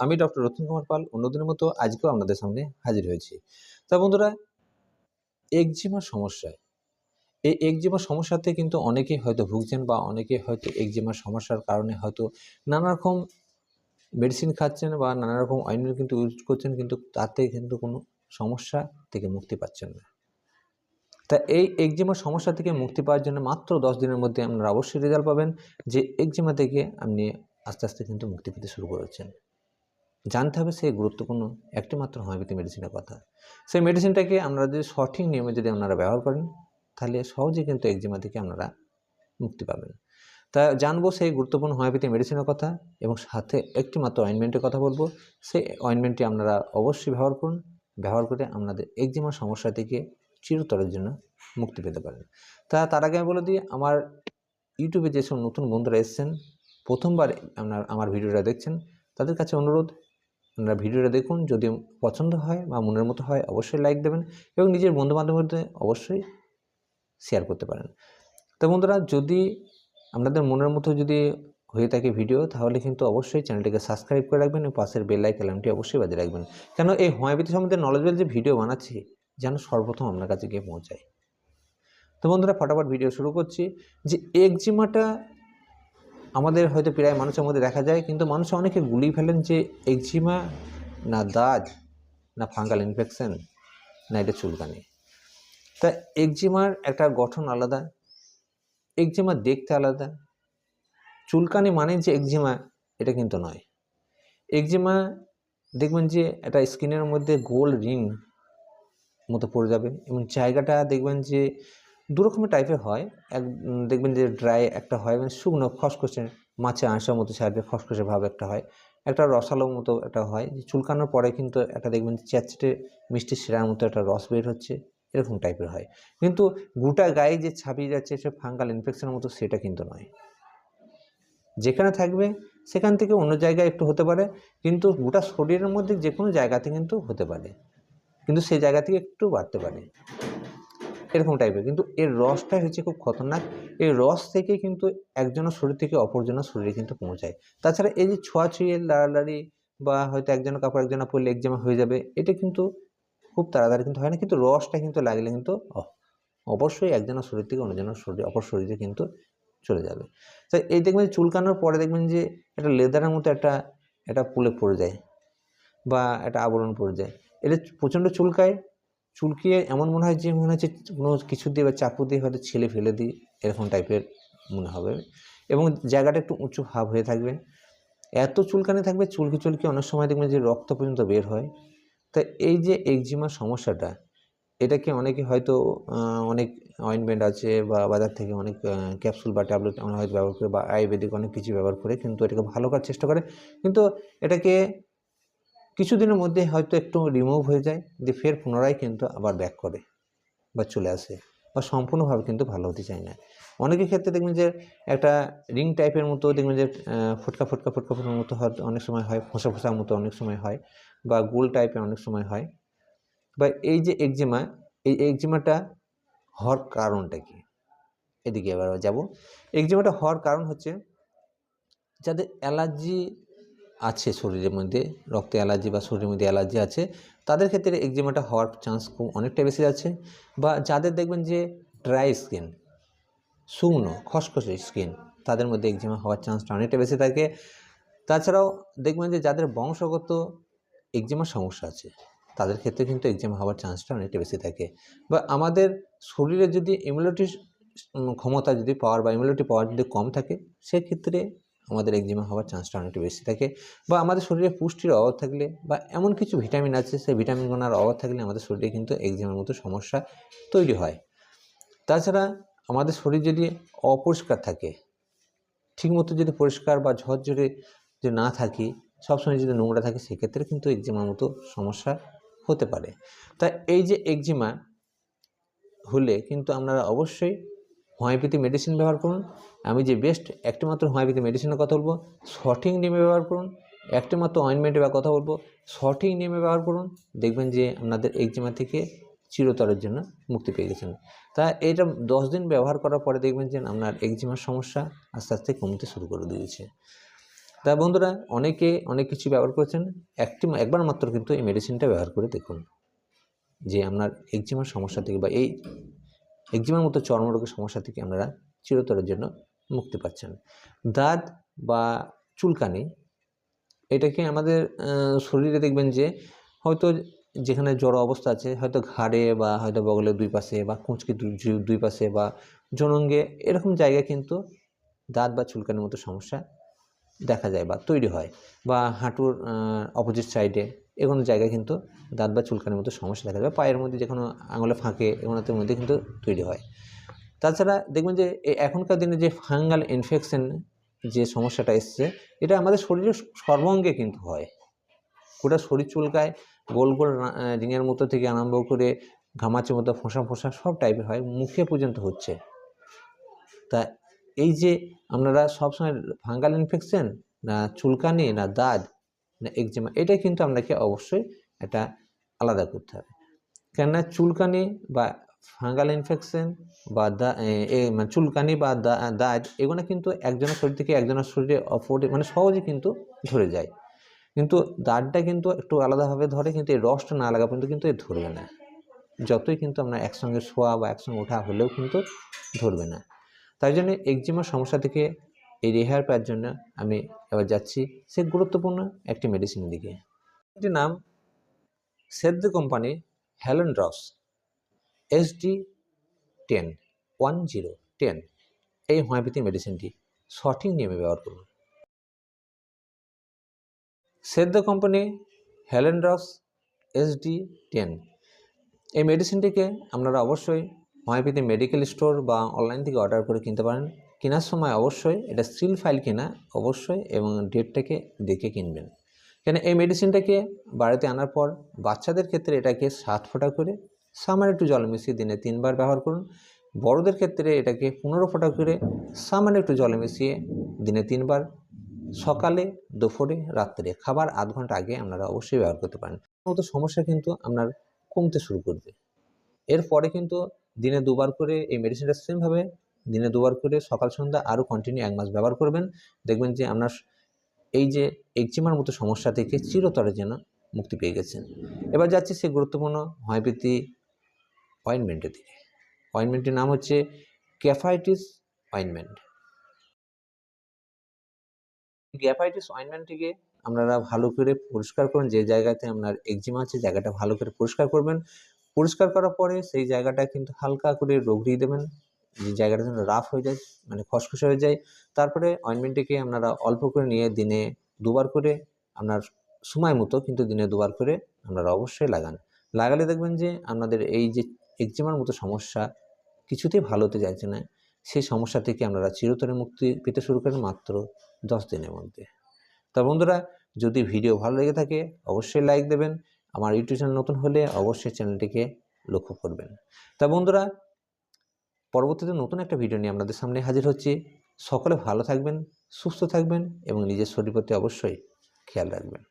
আমি ডক্টর রতন কুমার পাল। অন্যদিনের মতো আজকেও আপনাদের সামনে হাজির হয়েছি। তা বন্ধুরা একজিমার সমস্যায়। এই একজিমার সমস্যাতে কিন্তু অনেকেই হয়তো ভুগছেন বা অনেকে হয়তো একজিমার সমস্যার কারণে হয়তো নানা রকম মেডিসিন খাচ্ছেন বা নানা রকম কিন্তু ইউজ করছেন কিন্তু তাতে কিন্তু কোনো সমস্যা থেকে মুক্তি পাচ্ছেন না। তা এই একজিমার সমস্যা থেকে মুক্তি পাওয়ার জন্য মাত্র দশ দিনের মধ্যে আপনারা অবশ্যই রেজাল্ট পাবেন যে একজিমা থেকে আপনি আস্তে আস্তে কিন্তু মুক্তি পেতে শুরু করেছেন। জানতে হবে সেই গুরুত্বপূর্ণ একটি মাত্র হোমিওপ্যাথি মেডিসিনের কথা। সেই মেডিসিনটাকে আপনারা যদি সঠিক নিয়মে যদি আপনারা ব্যবহার করেন, তাহলে সহজেই কিন্তু একজিমা থেকে আপনারা মুক্তি পাবেন। তা জানব সেই গুরুত্বপূর্ণ হোমিওপ্যাথি মেডিসিনের কথা এবং সাথে একটি মাত্র অয়েনমেন্টের কথা বলব। সেই অয়েনমেন্টটি আপনারা অবশ্যই ব্যবহার করুন। ব্যবহার করে আপনাদের একজিমার সমস্যা থেকে চিরতরের জন্য মুক্তি পেতে পারেন। তা তার আগে আমি বলে দিই, আমার ইউটিউবে যেসব নতুন বন্ধুরা এসেছেন প্রথমবার আপনার, আমার ভিডিওটা দেখছেন, তাদের কাছে অনুরোধ, আপনারা ভিডিওটা দেখুন, যদি পছন্দ হয় বা মনের মতো হয়, অবশ্যই লাইক দেবেন এবং নিজের বন্ধুবান্ধবের মধ্যে অবশ্যই শেয়ার করতে পারেন। তো বন্ধুরা, যদি আপনাদের মনের মতো যদি হয়ে থাকে ভিডিও তাহলে কিন্তু অবশ্যই চ্যানেলটিকে সাবস্ক্রাইব করে রাখবেন এবং পাশের বেল আইকনটি অবশ্যই বাজিয়ে রাখবেন। কেন, এই হোমিওপ্যাথি সম্বন্ধে নলেজেবল যে ভিডিও বানাচ্ছি, যেন সর্বপ্রথম আপনার কাছে গিয়ে পৌঁছায়। তো বন্ধুরা, ফটাফট ভিডিও শুরু করছি যে একজিমাটা আমাদের হয়তো প্রায় মানুষের মধ্যে দেখা যায়, কিন্তু মানুষ অনেকে গুলি ফেলেন যে একজিমা না দাজ না ফাঙ্গাল ইনফেকশন না এটা চুলকানি। তা একজিমার একটা গঠন আলাদা একজিমা দেখতে আলাদা। চুলকানি মানে যে একজিমা এটা কিন্তু নয়। একজিমা দেখবেন যে একটা স্কিনের মধ্যে গোল রিং মতো পড়ে যাবে এবং জায়গাটা দেখবেন যে দু রকমের টাইপের হয়। এক দেখবেন যে ড্রাই একটা হয় মানে শুকনো খসখসে মাছে আঁশার মতো ছাড়বে খসখসে ভাব একটা হয়। একটা রসালো মতো একটা হয়। যে চুলকানোর পরে কিন্তু একটা দেখবেন যে চ্যাটচেটে মিষ্টি সেরার মতো একটা রস বের হচ্ছে, এরকম টাইপের হয়। কিন্তু গোটা গায়ে যে ছাপিয়ে যাচ্ছে সে ফাঙ্গাল ইনফেকশনের মতো সেটা কিন্তু নয়। যেখানে থাকবে সেখান থেকে অন্য জায়গায় একটু হতে পারে, কিন্তু গোটা শরীরের মধ্যে যে কোনো জায়গাতে কিন্তু হতে পারে। কিন্তু সেই জায়গা থেকে একটু বাড়তে পারে। এরকম টাইপের কিন্তু এর রসটাই হচ্ছে খুব খতরনাক। এই রস থেকে কিন্তু একজনের শরীর থেকে অপরজনের শরীরে কিন্তু পৌঁছায়। তাছাড়া এই যে ছোঁয়াছুঁয়ে, লাড়ালাড়ি বা হয়তো একজনের কাপড় একজনের পরলে একজামা হয়ে যাবে, এটা কিন্তু খুব তাড়াতাড়ি কিন্তু হয় না। কিন্তু রসটা কিন্তু লাগলে কিন্তু অবশ্যই একজনের শরীর থেকে অন্যজনের শরীর, অপর শরীরে কিন্তু চলে যাবে। তো এই দেখবেন চুলকানোর পরে দেখবেন যে একটা লেদারের মতো একটা একটা পুলে পড়ে যায় বা একটা আবরণ পড়ে যায়। এটা প্রচণ্ড চুলকায় চুলকিয়ে এমন মনে হয় যে মনে হচ্ছে কোনো কিছু দিয়ে বা চাকু দিয়ে হয়তো ছেলে ফেলে দিই, এরকম টাইপের মনে হবে। এবং জায়গাটা একটু উঁচু ভাব হয়ে থাকবে। এত চুলকানি থাকবে, চুলকি চুলকি অনেক সময় দেখবেন যে রক্ত পর্যন্ত বের হয়। তা এই যে একজিমার সমস্যাটা, এটাকে অনেকে হয়তো অনেক অয়েনমেন্ট আছে বা বাজার থেকে অনেক ক্যাপসুল বা ট্যাবলেট আমরা হয়তো ব্যবহার করে বা আয়ুর্বেদিক অনেক কিছু ব্যবহার করে, কিন্তু এটাকে ভালো করার চেষ্টা করে। কিন্তু এটাকে কিছুদিনের মধ্যে হয়তো একটু রিমুভ হয়ে যায়, দিয়ে ফের পুনরায় কিন্তু আবার ব্যাক করে বা চলে আসে বা সম্পূর্ণভাবে কিন্তু ভালো হতে চায় না। অনেকের ক্ষেত্রে দেখবেন যে একটা রিং টাইপের মতো দেখবেন যে ফুটকা ফুটকা ফুটকা ফুটকার মতো অনেক সময় হয়, ফোসা ফোসার মতো অনেক সময় হয় বা গোল টাইপের অনেক সময় হয়। বা এই যে একজিমা এই একজিমাটা হওয়ার কারণটা কি? এদিকে এবার যাব। একজিমাটা হওয়ার কারণ হচ্ছে যাদের অ্যালার্জি আছে শরীরের মধ্যে, রক্তে অ্যালার্জি বা শরীরের মধ্যে অ্যালার্জি আছে, তাদের ক্ষেত্রে একজিমাটা হওয়ার চান্স খুব অনেকটা বেশি আছে বা যাদের দেখবেন যে ড্রাই স্কিন শুকনো, খসখসে স্কিন তাদের মধ্যে একজিমা হওয়ার চান্সটা অনেকটা বেশি থাকে। তাছাড়াও দেখবেন যে যাদের বংশগত একজিমার সমস্যা আছে, তাদের ক্ষেত্রে কিন্তু একজিমা হওয়ার চান্সটা অনেকটা বেশি থাকে। বা আমাদের শরীরে যদি ইমিউনিটি ক্ষমতা যদি পাওয়ার বা ইমিউনিটি পাওয়ার যদি কম থাকে, সেক্ষেত্রে আমাদের একজিমা হওয়ার চান্সটা অনেকটা বেশি থাকে বা আমাদের শরীরে পুষ্টির অভাব থাকলে বা এমন কিছু ভিটামিন আছে, সেই ভিটামিনগুলোর অভাব থাকলে আমাদের শরীরে কিন্তু একজিমার মতো সমস্যা তৈরি হয়। তাছাড়া আমাদের শরীর যদি অপরিষ্কার থাকে, ঠিকমতো যদি পরিষ্কার বা ঝরঝরে যদি না থাকি, সবসময় যদি নোংরা থাকে, সেক্ষেত্রে কিন্তু একজিমার মতো সমস্যা হতে পারে। তা এই যে একজিমা হলে কিন্তু আপনারা অবশ্যই হোমিওপ্যাথি মেডিসিন ব্যবহার করুন। আমি যে বেস্ট একটি মাত্র হোমিওপ্যাথি মেডিসিনের কথা বলব, সঠিক নিয়মে ব্যবহার করুন। একটি মাত্র অয়েনমেন্টের কথা বলব, সঠিক নিয়মে ব্যবহার করুন। দেখবেন যে আপনাদের একজিমা থেকে চিরতরের জন্য মুক্তি পেয়ে গেছেন। তা এটা দশ দিন ব্যবহার করার পরে দেখবেন যে আপনার একজিমার সমস্যা আস্তে আস্তে কমতে শুরু করে দিয়েছে। তা বন্ধুরা, অনেকে অনেক কিছু ব্যবহার করেছেন, একটি একবার মাত্র কিন্তু এই মেডিসিনটা ব্যবহার করে দেখুন। যে আপনার একজিমার সমস্যা থেকে বা এই একজিমার মতো চর্মরোগের সমস্যা থেকে আপনারা চিরতরের জন্য মুক্তি পাচ্ছেন। দাঁত বা চুলকানি, এটাকে আমাদের শরীরে দেখবেন যে হয়তো যেখানে জড়ো অবস্থা আছে, হয়তো ঘাড়ে বা হয়তো বগলের দুই পাশে বা কুঁচকি দুই পাশে বা জনঙ্গে, এরকম জায়গায় কিন্তু দাঁত বা চুলকানির মতো সমস্যা দেখা যায় বা তৈরি হয় বা হাঁটুর অপোজিট সাইডে এগুলো জায়গায় কিন্তু দাঁত বা চুলকানির মতো সমস্যা দেখা যায় পায়ের মধ্যে যে কোনো আঙুলে ফাঁকে এগুলোতে মধ্যে কিন্তু তৈরি হয়। তাছাড়া দেখবেন যে এখনকার দিনে যে ফাঙ্গাল ইনফেকশন যে সমস্যাটা এসছে এটা আমাদের শরীরের সর্বাঙ্গে কিন্তু হয়। গোটা শরীর চুলকায় গোল গোল রা- আহ, রিঙের মতো থেকে আরম্ভ করে ঘামাচের মতো ফোঁসা ফোঁসা সব টাইপের হয় মুখে পর্যন্ত হচ্ছে। তা এই যে আপনারা সবসময় ফাঙ্গাল ইনফেকশন না চুলকানি না দাঁত না একজিমা এটা কিন্তু আপনাকে অবশ্যই এটা আলাদা করতে হবে। কেননা চুলকানি বা ফাঙ্গাল ইনফেকশন বা দা মানে চুলকানি বা দা- দাঁত, এগুলো কিন্তু একজনের শরীর থেকে একজনের শরীরে অপরে মানে সহজে কিন্তু ধরে যায়। কিন্তু দাঁতটা কিন্তু একটু আলাদাভাবে ধরে, কিন্তু এই রসটা না লাগা পর্যন্ত কিন্তু এ ধরবে না। যতই কিন্তু আমরা একসঙ্গে শোয়া বা একসঙ্গে ওঠা হলেও কিন্তু ধরবে না। তাই জন্য একজিমার সমস্যা থেকে এই রেহাই পাওয়ার জন্য আমি এবার যাচ্ছি সে গুরুত্বপূর্ণ একটি মেডিসিনের দিকে। এটির নাম সেদ্ধ company Helen drops SD ten one zero ten এই হোমিওপ্যাথি মেডিসিনটি সঠিক নিয়মে ব্যবহার করুন। সেদ্ধ কোম্পানি হ্যালেন্ড্রস এসডি টেন এই মেডিসিনটিকে আপনারা অবশ্যই হোমিওপ্যাথি মেডিকেল স্টোর বা অনলাইন থেকে অর্ডার করে কিনতে পারেন। কেনার সময় অবশ্যই এটা সিল ফাইল কেনা অবশ্যই এবং ডেটটাকে দেখে কিনবেন। কেন এই মেডিসিনটাকে বাড়িতে আনার পর বাচ্চাদের ক্ষেত্রে এটাকে সাত ফোঁটা করে, সামান্য একটু জল মিশিয়ে দিনে তিনবার ব্যবহার করুন। বড়দের ক্ষেত্রে এটাকে পনেরো ফোঁটা করে, সামান্য একটু জল মিশিয়ে দিনে তিনবার। সকালে, দুপুরে, রাত্রে খাবার আধ ঘণ্টা আগে আপনারা অবশ্যই ব্যবহার করতে পারেন। মতো সমস্যা কিন্তু আপনার কমতে শুরু করবে। এরপরে কিন্তু দিনে দুবার করে এই মেডিসিনটা সেমভাবে দিনে দুবার করে সকাল, সন্ধ্যা আরও কন্টিনিউ এক মাস ব্যবহার করবেন। দেখবেন যে আপনার এই যে একজিমার মতো সমস্যা থেকে চিরতরে যেন মুক্তি পেয়ে গেছেন। এবার যাচ্ছি সে গুরুত্বপূর্ণ হোমিওপ্যাথি অয়েনমেন্টের দিকে। অয়েনমেন্টের নাম হচ্ছে ক্যাফাইটিস অয়েনমেন্ট গ্যাফাইটিস অয়েনমেন্টটিকে আপনারা ভালো করে পরিষ্কার করুন, যে জায়গাতে আপনার একজিমা আছে, জায়গাটা ভালো করে পরিষ্কার করবেন। পরিষ্কার করার পরে সেই জায়গাটা কিন্তু হালকা করে রোগ দিয়ে দেবেন। যে জায়গাটা যেন রাফ হয়ে যায় মানে খসখসে হয়ে যায়, তারপরে অয়েনমেন্টটিকে আপনারা অল্প করে নিয়ে দিনে দুবার করে আপনার সময় মতো কিন্তু দিনে দুবার করে আপনারা অবশ্যই লাগান। লাগালে দেখবেন যে আপনাদের এই যে একজিমার মতো সমস্যা কিছুতেই ভালো হতে চাইছে না, সেই সমস্যা থেকে আপনারা চিরতরে মুক্তি পেতে শুরু করেন মাত্র দশ দিনের মধ্যে। তা বন্ধুরা, যদি ভিডিও ভালো লেগে থাকে, অবশ্যই লাইক দেবেন, আমার ইউটিউব চ্যানেল নতুন হলে অবশ্যই চ্যানেলটিকে লক্ষ্য করবেন। তা বন্ধুরা পরবর্তীতে নতুন একটা ভিডিও নিয়ে আপনাদের সামনে হাজির হচ্ছি। সকলে ভালো থাকবেন, সুস্থ থাকবেন এবং নিজের শরীর প্রতি অবশ্যই খেয়াল রাখবেন।